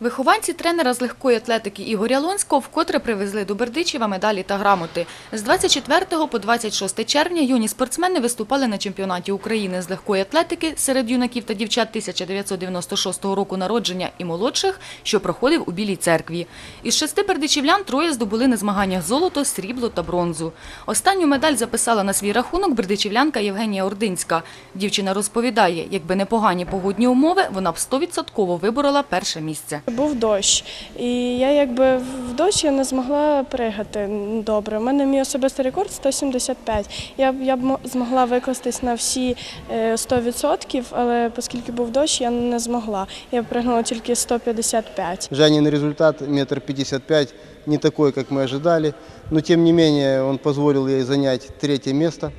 Вихованці тренера з легкої атлетики Ігоря Лонського вкотре привезли до Бердичева медалі та грамоти. З 24 по 26 червня юні спортсмени виступали на чемпіонаті України з легкої атлетики серед юнаків та дівчат 1996 року народження і молодших, що проходив у Білій церкві. Із шести бердичівлян троє здобули на змаганнях золото, срібло та бронзу. Останню медаль записала на свій рахунок бердичівлянка Євгенія Ординська. Дівчина розповідає, якби не погані погодні умови, вона б 100% виборола перше місце. Був дощ, і я якби в дощ я не змогла пригати добре. У мене мій особистий рекорд 175. Я я б змогла викластись на всі е, 100%, але оскільки був дощ, я не змогла. Я пригнула тільки 155. Жанин результат метр пятьдесят пять, не такой, как мы ожидали, но тем не менее он позволил ей занять третье место.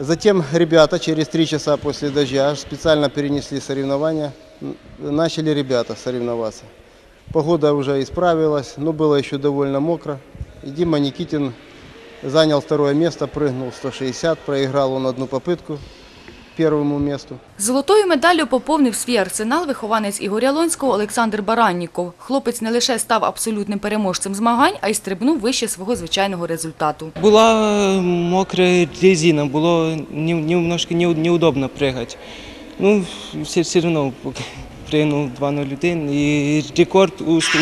Затем ребята через три часа после дождя специально перенесли соревнования Н- Начали ребята соревноваться. Погода уже исправилась, но было еще довольно мокро. И Дима Никитин занял второе место, прыгнул 160, проиграл он одну попытку первому месту. Золотою медаллю поповнив свій арсенал вихованець Ігоря Лонського Олександр Баранніков. Хлопець не лише став абсолютним переможцем змагань, а й стрибнув вище свого звичайного результату. Була е, мокра резина, було не- немножко не- неудобно прыгать. Ну, все, все равно прыгнул 2.01 і рекорд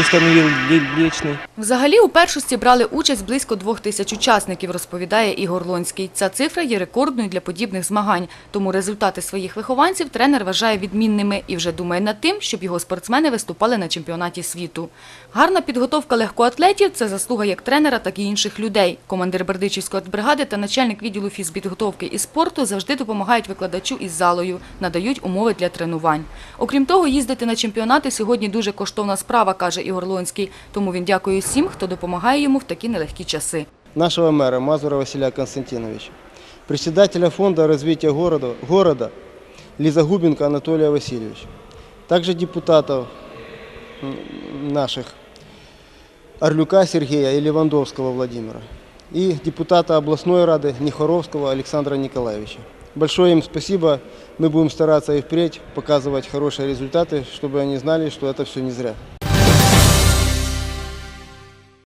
установив лі- личний. Взагалі у першості брали участь близько двох тисяч учасників, розповідає Ігор Лонський. Ця цифра є рекордною для подібних змагань. Тому результати своїх вихованців тренер вважає відмінними і вже думає над тим, щоб його спортсмени виступали на чемпіонаті світу. Гарна підготовка легкоатлетів – це заслуга як тренера, так і інших людей. Командир Бердичівської бригади та начальник відділу фізпідготовки і спорту завжди допомагають викладачу із залою, надають умови для тренувань. Окрім того, їздити на чемпіонати сьогодні дуже коштовна справа, каже Ігор Лонський. Тому він дякує всім, хто допомагає йому в такі нелегкі часи. нашего мэра Мазура Василия Константиновича, председателя фонда развития города, города Лиза Губенко Анатолия Васильевича, также депутатов м, наших Орлюка Сергея и Левандовского Владимира и депутата областной рады Нехоровского Александра Николаевича. Большое им спасибо. Мы будем стараться и впредь показывать хорошие результаты, чтобы они знали, что это все не зря.